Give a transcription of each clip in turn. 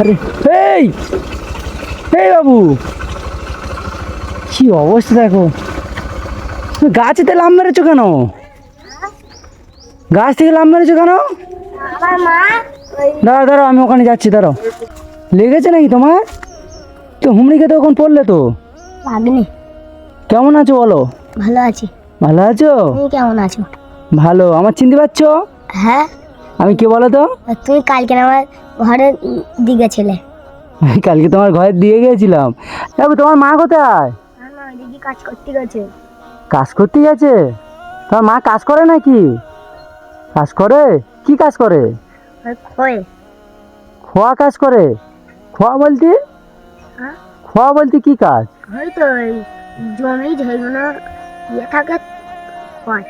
আরে এই! এই বাবু! কি অবস্থা দেখো? গাছেতে লাভ মেরেছো কেন? গাছ থেকে লাভ মেরেছো কেন? দাঁড়াও দাঁড়াও আমি ওখানে যাচ্ছি দাঁড়াও। লেগেছে নাকি তোমার? তো হুমড়ি খেতে ওখানে পড়লে তো? কেমন আছো বলো? ভালো আছি। ভালো আছো? কেমন আছো? ভালো। আমার চিনতে পারছ? হ্যাঁ। আমি কে বলো তো? তুমি কালকে আমার ঘরের দিকে ছিলে। কালকে তোমার ঘরে দিয়ে গিয়েছিলাম। বাবু তোমার মা কোথায়? কাজ করতে গেছে। কাজ করতে গেছে? তোমার মা কাজ করে নাকি? কাজ করে? কি কাজ করে? খোয়া। কাজ করে? খোয়া বলতে? হ্যাঁ? খোয়া বলতে কি কাজ? ওই তো ওই জমি যেগুলো ইয়ে থাকে হয়।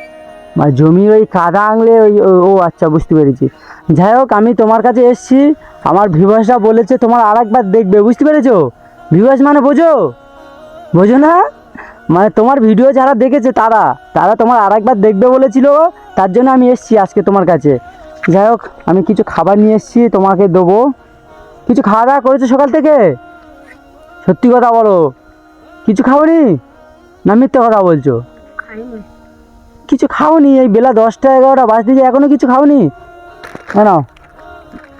জমি ওই কাদা আংলে ওই, ও- আচ্ছা বুঝতে পেরেছি। যাই হোক, আমি তোমার কাছে এসেছি। আমার ভিভাসটা বলেছে, তোমার আর একবার দেখবে। বুঝতে পেরেছ? ভিভাস মানে বোঝো? বোঝো না? মানে তোমার ভিডিও যারা দেখেছে, তারা তারা তোমার আর একবার দেখবে বলেছিল। তার জন্য আমি এসেছি আজকে তোমার কাছে। যাই হোক, আমি কিছু খাবার নিয়ে এসেছি, তোমাকে দেবো। কিছু খাওয়া দাওয়া করেছ সকাল থেকে? সত্যি কথা বলো। কিছু খাওনি? না মিথ্যে কথা বলছো? খাইনি। কিছু খাওনি এই বেলা দশটা এগারোটা বাজতে যে এখনও কিছু খাওনি। কেন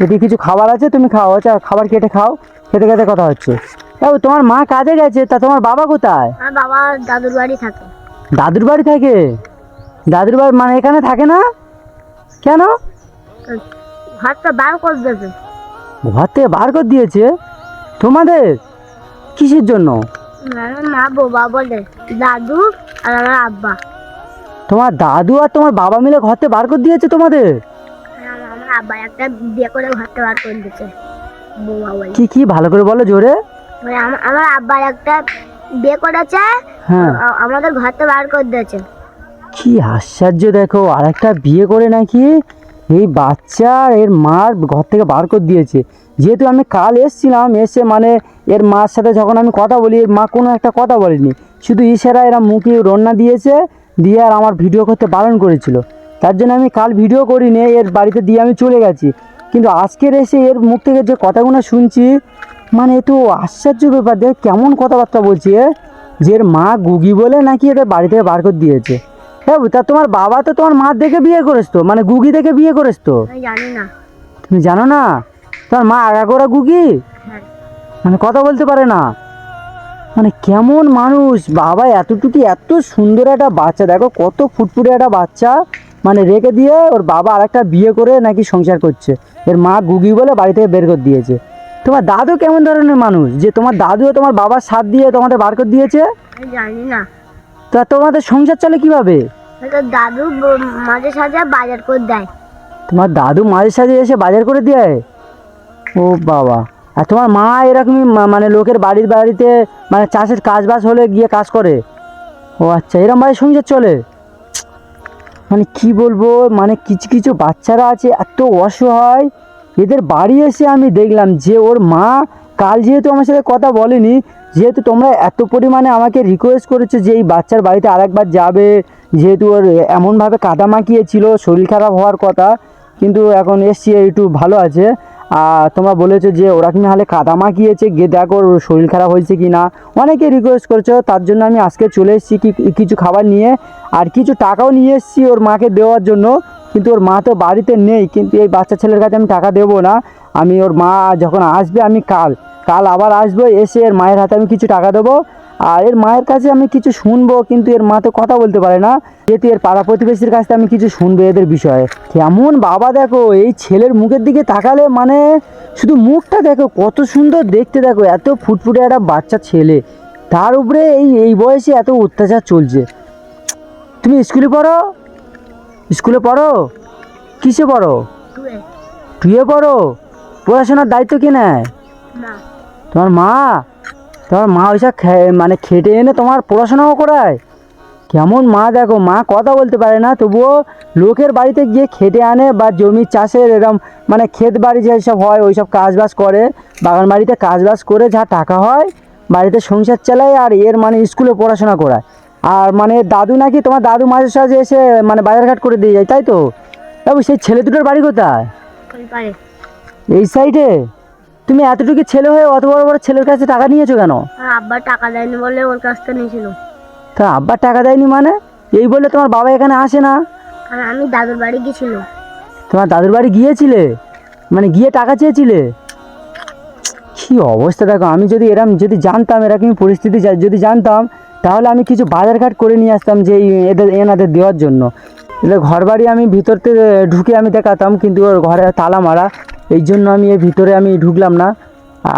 যদি কিছু খাবার আছে তুমি খাও আচ্ছা খাবার কেটে খাও খেতে খেতে কথা হচ্ছে। তোমার মা কাজে গেছে তা তোমার বাবা কোথায়? বাবা দাদুর বাড়ি থাকে। দাদুর বাড়ি থাকে? দাদুর বাড়ি মানে এখানে থাকে না? কেন? ঘরটা বার করে দেবে ঘর থেকে বার করে দিয়েছে? তোমাদের? কিসের জন্য? মা বাবা বলে দাদু আর আমার আব্বা। তোমার দাদু আর তোমার বাবা মিলে ঘর থেকে বার করে দিয়েছে তোমাদের? আমার- আব্বা একটা বিয়ে করে ঘরটা বার করে বৌমা বলে। কি কি ভালো করে বলো জোরে। মানে আমার আব্বার একটা বিয়ে করেছে হ্যাঁ। আমাদের ঘরটা বার করে দিয়েছে। কি আশ্চর্য দেখো আর একটা বিয়ে করে নাকি এই বাচ্চা এর মার ঘর থেকে বার করে দিয়েছে। যেহেতু আমি কাল এসছিলাম এসে মানে এর মার সাথে যখন আমি কথা বলি এর মা কোনো একটা কথা বলেনি। শুধু ইশারা এরা মুখে রন্না দিয়েছে দিয়ে আর আমার ভিডিও করতে বারণ করেছিল। তার জন্য আমি কাল ভিডিও করিনি এর বাড়িতে দিয়ে আমি চলে গেছি। কিন্তু আজকের এসে এর মুখ থেকে যে কথাগুলো শুনছি মানে এ তো আশ্চর্য ব্যাপার দেখ কেমন কথাবার্তা বলছি? যে এর মা গুগি বলে নাকি এদের বাড়ি থেকে বার করে দিয়েছে। হ্যাঁ তা তোমার বাবা তো তোমার মা দেখে বিয়ে করেছ তো? মানে গুগি দেখে বিয়ে করেছ তো? জানি না। তুমি জানো না? তোমার মা আগাগোড়া গুগি? হ্যাঁ। মানে কথা বলতে পারে না। মানে কেমন মানুষ? বাবা এতটুকু এত সুন্দর একটা বাচ্চা। দেখো কত ফুটফুটে একটা বাচ্চা মানে রেখে দিয়ে ওর বাবা আরেকটা বিয়ে করে নাকি সংসার করছে। এর মা গুগি বলে বাড়ি থেকে বের করে দিয়েছে। তোমার দাদু কেমন ধরনের মানুষ? যে তোমার দাদুও তোমার বাবার সাথ দিয়ে তোমাদের বার করে দিয়েছে? জানি না। তা তোমাদের সংসার চলে কীভাবে? দাদু মাঝে সাঝে বাজার করে দেয়। তোমার দাদু মাঝে সাঝে এসে বাজার করে দেয়? ও বাবা। আর তোমার মা এরকমই মানে লোকের বাড়ির বাড়িতে মানে চাষের কাজ বাজ হলে গিয়ে কাজ করে। ও আচ্ছা এরম ভাবে সংসার চলে। মানে কি বলব মানে কিছু কিছু বাচ্চারা আছে, এত অসহায়। এদের বাড়ি এসে আমি দেখলাম যে ওর মা কাল যেহেতু আমার সাথে কথা বলেনি, যেহেতু তোমরা এত পরিমাণে আমাকে রিকোয়েস্ট করেছ যে এই বাচ্চার বাড়িতে আরেকবার যাবে, যেহেতু ওর এমনভাবে কাদা মাখিয়েছিল, শরীর খারাপ হওয়ার কথা, কিন্তু এখন এসছি, একটু ভালো আছে। তোমরা বলেছ যে ওরকম হালে কাদা মাখিয়েছে গিয়ে দেখো ওর শরীর খারাপ হয়েছে কি না। অনেকে রিকোয়েস্ট করেছ, তার জন্য আমি আজকে চলে এসেছি কি, কিছু খাবার নিয়ে, আর কিছু টাকাও নিয়ে এসেছি ওর মাকে দেওয়ার জন্য। কিন্তু ওর মা তো বাড়িতে নেই, কিন্তু এই বাচ্চা ছেলের কাছে আমি টাকা দেবো না। আমি ওর মা যখন আসবে, আমি কাল কাল আবার আসব, এসে এর মায়ের হাতে আমি কিছু টাকা দেবো। আর এর মায়ের কাছে আমি কিছু শুনব কিন্তু এর মা তো কথা বলতে পারে না। যেহেতু এর পাড়া প্রতিবেশীর কাছে আমি কিছু শুনব এদের বিষয়ে। কেমন বাবা দেখো এই ছেলের মুখের দিকে তাকালে মানে শুধু মুখটা দেখো কত সুন্দর দেখতে দেখো এত ফুটফুটে একটা বাচ্চা ছেলে। তার উপরে এই এই বয়সে এত অত্যাচার চলছে। তুমি স্কুলে পড়ো? স্কুলে পড়ো? কিসে পড়ো? টুয়ে। পড়ো? পড়াশোনার দায়িত্ব কে নেয়? তোমার মা? তোমার মা ওইসব মানে খেটে এনে তোমার পড়াশোনাও করায়। কেমন মা দেখো মা কথা বলতে পারে না তবুও লোকের বাড়িতে গিয়ে খেটে আনে বা জমি চাষের এরম মানে ক্ষেত বাড়ি যেসব হয় ওই সব কাজবাজ করে বাগান বাড়িতে কাজবাজ করে যা টাকা হয় বাড়িতে সংসার চালায় আর এর মানে স্কুলে পড়াশোনা করায়। আর মানে দাদু নাকি তোমার দাদু মাঝে সাঝে এসে মানে বাজারঘাট করে দিয়ে যায় তাই তো? বাবু সেই ছেলে দুটোর বাড়ি কোথায়? এই সাইডে তুমি এতটুকু ছেলে হয়ে অত বড় বড় ছেলের কাছে টাকা নিয়েছো কেন? আর আব্বা টাকা দেয়নি বলে ওর কাছ থেকে নিয়েছিল। তা আব্বার টাকা দেয়নি মানে? এই বলে তোমার বাবা এখানে আসে না? আর আমি দাদুর বাড়ি গেছিল তোমার দাদুর বাড়ি গিয়েছিলে? মানে গিয়ে টাকা চেয়েছিলে? কি অবস্থা দেখো আমি যদি এরম যদি জানতাম এরকম পরিস্থিতি যদি জানতাম তাহলে আমি কিছু বাজারঘাট করে নিয়ে আসতাম যে এদের এনাদের দেওয়ার জন্য। ঘর বাড়ি আমি ভিতর থেকে ঢুকে আমি দেখাতাম কিন্তু ওর ঘরে তালা মারা এই জন্য আমি এর ভিতরে আমি ঢুকলাম না।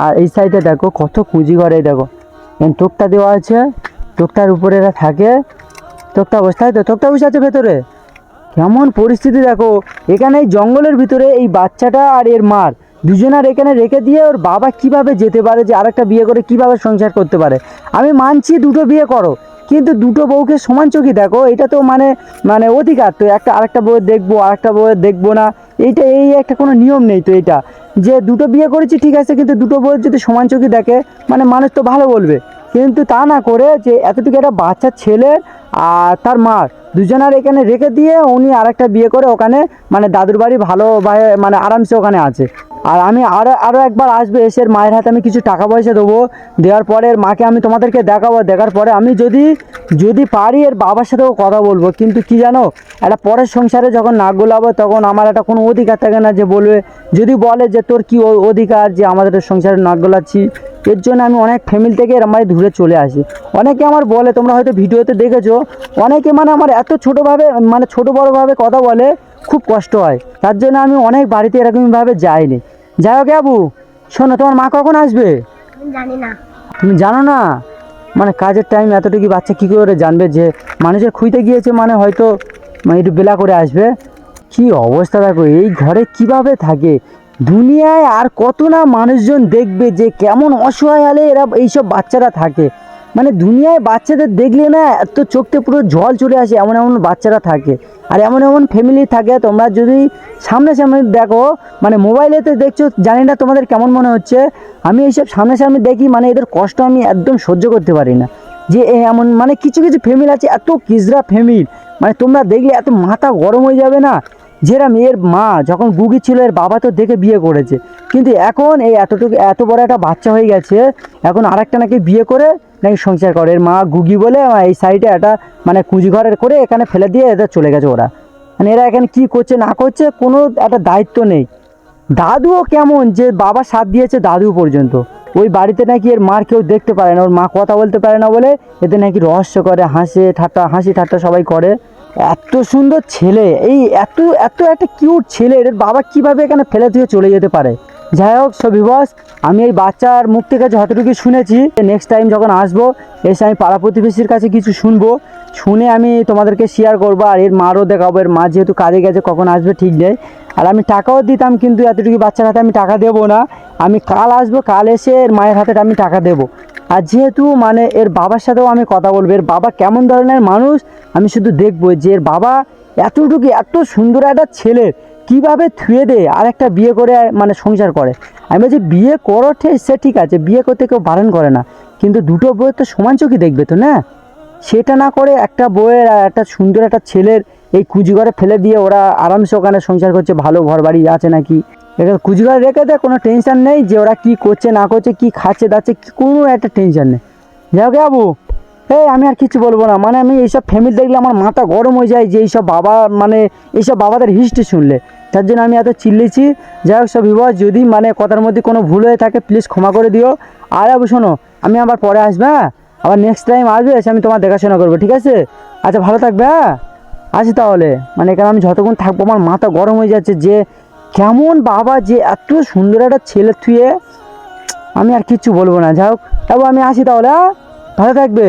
আর এই সাইডে দেখো, কত কুঁজি ঘরে দেখো। তোকটা দেওয়া আছে তোকটার উপরে এরা থাকে। তোকটা বসতে তো তোকটা বসে আছে ভেতরে। কেমন পরিস্থিতি দেখো। এখানে এই জঙ্গলের ভিতরে এই বাচ্চাটা আর এর মার দুজনার এখানে রেখে দিয়ে ওর বাবা কীভাবে যেতে পারে, যে আরেকটা বিয়ে করে কীভাবে সংসার করতে পারে। আমি মানছি দুটো বিয়ে করো। কিন্তু দুটো বউকে সমান চোখে দেখো, এটা তো মানে মানে অধিকার তো, একটা, আরেকটা বউয়ের দেখব, আরেকটা বউয়ের দেখব না। এইটা, এই একটা কোনো নিয়ম নেই তো এটা। যে দুটো বিয়ে করেছি ঠিক আছে, কিন্তু দুটো বউয়ের যদি সমান চোখে দেখে মানে মানুষ তো ভালো বলবে। কিন্তু তা না করে যে এতটুকু একটা বাচ্চা ছেলে আর তার মার দুজনার এখানে রেখে দিয়ে উনি আরেকটা বিয়ে করে ওখানে মানে দাদুর বাড়ি ভালো মানে আরামসে ওখানে আছে। আর আমি আরও আরও একবার আসবে, এসে মায়ের হাতে আমি কিছু টাকা পয়সা দেবো। দেওয়ার পরে এর মাকে আমি তোমাদেরকে দেখাবো। দেখার পরে আমি যদি যদি পারি এর বাবার সাথেও কথা বলব। কিন্তু কি জানো, একটা পরের সংসারে যখন নাক গোলাবো, তখন আমার একটা কোনো অধিকার থাকে না যে বলবে। যদি বলে যে তোর কি অধিকার যে আমাদের সংসারে নাক গোলাচ্ছি? এর জন্য আমি অনেক ফ্যামিলি থেকে এর আমার দূরে চলে আসি। অনেকে আমার বলে, তোমরা হয়তো ভিডিওতে দেখেছ, অনেকে মানে আমার এত ছোটোভাবে মানে ছোটো বড়োভাবে কথা বলে খুব কষ্ট হয়। তার জন্য আমি অনেক বাড়িতে এরকমভাবে যাইনি। যাই হোক আবু শোনো তোমার মা কখন আসবে? জানি না। তুমি জানো না? মানে কাজের টাইম এতটুকু বাচ্চা কী করে জানবে যে মানুষের খুঁজতে গিয়েছে মানে হয়তো মানে একটু বেলা করে আসবে? কি অবস্থা দেখো এই ঘরে কীভাবে থাকে? দুনিয়ায় আর কত না মানুষজন দেখবে যে কেমন অসহায় হলে এরা এইসব বাচ্চারা থাকে। মানে দুনিয়ায় বাচ্চাদের দেখলে না, এত চোখতে পুরো জল চলে আসে, এমন এমন বাচ্চারা থাকে। আর এমন এমন ফ্যামিলি থাকে, তোমরা যদি সামনে সামনে দেখো মানে মোবাইলেতে দেখছ, জানি না তোমাদের কেমন মনে হচ্ছে। আমি এইসব সামনে সামনে দেখি মানে এদের কষ্ট আমি একদম সহ্য করতে পারি না। যে এমন মানে কিছু কিছু ফ্যামিলি আছে, এত কিজরা ফ্যামিলি মানে তোমরা দেখলে এত মাথা গরম হয়ে যাবে না। যেরম এর মা, যখন গুগি ছিল, এর বাবা তো দেখে বিয়ে করেছে। কিন্তু এখন এই এতটুকু, এত বড় একটা বাচ্চা হয়ে গেছে, এখন আরেকটা নাকি বিয়ে করে নাকি সংসার করে। এর মা গুগি বলে এই সাইডে একটা মানে কুঁজিঘরের করে এখানে ফেলে দিয়ে এদের চলে গেছে ওরা। মানে এরা এখানে কি করছে, না করছে, কোনো একটা দায়িত্ব নেই। দাদুও কেমন যে বাবা সাথ দিয়েছে দাদু পর্যন্ত। ওই বাড়িতে নাকি এর মার কেউ দেখতে পারে না, ওর মা কথা বলতে পারে না বলে এতে নাকি রহস্য করে, হাসে ঠাট্টা, হাসি ঠাট্টা সবাই করে। এত সুন্দর ছেলে, এই এত এত একটা কিউট ছেলে, এর বাবা কীভাবে এখানে ফেলে দিয়ে চলে যেতে পারে? যাই হোক সবিবস আমি এই বাচ্চার মুখ থেকে যতটুকু শুনেছি নেক্সট টাইম যখন আসব, এসে আমি পাড়া প্রতিবেশীর কাছে কিছু শুনব। শুনে আমি তোমাদেরকে শেয়ার করব আর এর মারও দেখাবো, এর মা যেহেতু কাজে গেছে কখন আসবে ঠিক নেই। আর আমি টাকাও দিতাম কিন্তু এতটুকু বাচ্চার হাতে আমি টাকা দেবো না। আমি কাল আসব, কাল এসে এর মায়ের হাতে আমি টাকা দেবো। আর যেহেতু মানে এর বাবার সাথেও আমি কথা বলব, এর বাবা কেমন ধরনের মানুষ, আমি শুধু দেখব যে এর বাবা এতটুকু এত সুন্দর একটা ছেলে, কীভাবে থুয়ে দেয়, আর একটা বিয়ে করে মানে সংসার করে। আমি বলছি, বিয়ে করো সে ঠিক আছে, বিয়ে করতে কেউ বারণ করে না। কিন্তু দুটো বইয়ের তো সমান চোখে দেখবে তো, না? সেটা না করে একটা বইয়ের আর একটা সুন্দর একটা ছেলের এই কুচিঘরে ফেলে দিয়ে ওরা আরামসে ওখানে সংসার করছে, ভালো ঘর বাড়ি আছে নাকি? এটা কুচিঘরে রেখে দেয় কোনো টেনশন নেই যে ওরা কি করছে, না করছে, কি খাচ্ছে, দাচ্ছে কোনো একটা টেনশন নেই। যাই হোক বাবু এই আমি আর কিছু বলব না। মানে আমি এইসব ফ্যামিলি দেখলে আমার মাথা গরম হয়ে যায় যে এইসব বাবা মানে এইসব বাবাদের হিস্ট্রি শুনলে। তার জন্য আমি এত চিল্লেছি। যাই হোক, সব বিবাহ যদি মানে কথার মধ্যে কোনো ভুল হয়ে থাকে প্লিজ ক্ষমা করে দিও। আর আবু, শোনো, আমি আবার পরে আসবে হ্যাঁ? আবার নেক্সট টাইম আসবে, এসে আমি তোমার দেখাশোনা করব, ঠিক আছে? আচ্ছা ভালো থাকবে হ্যাঁ? আসি তাহলে। মানে এখানে আমি যতক্ষণ থাকব, আমার মাথা গরম হয়ে যাচ্ছে যে কেমন বাবা যে এত সুন্দর একটা ছেলে থুয়ে আমি আর কিচ্ছু বলব না। যাই হোক তবু আমি আসি তাহলে হ্যাঁ? ভালো থাকবে।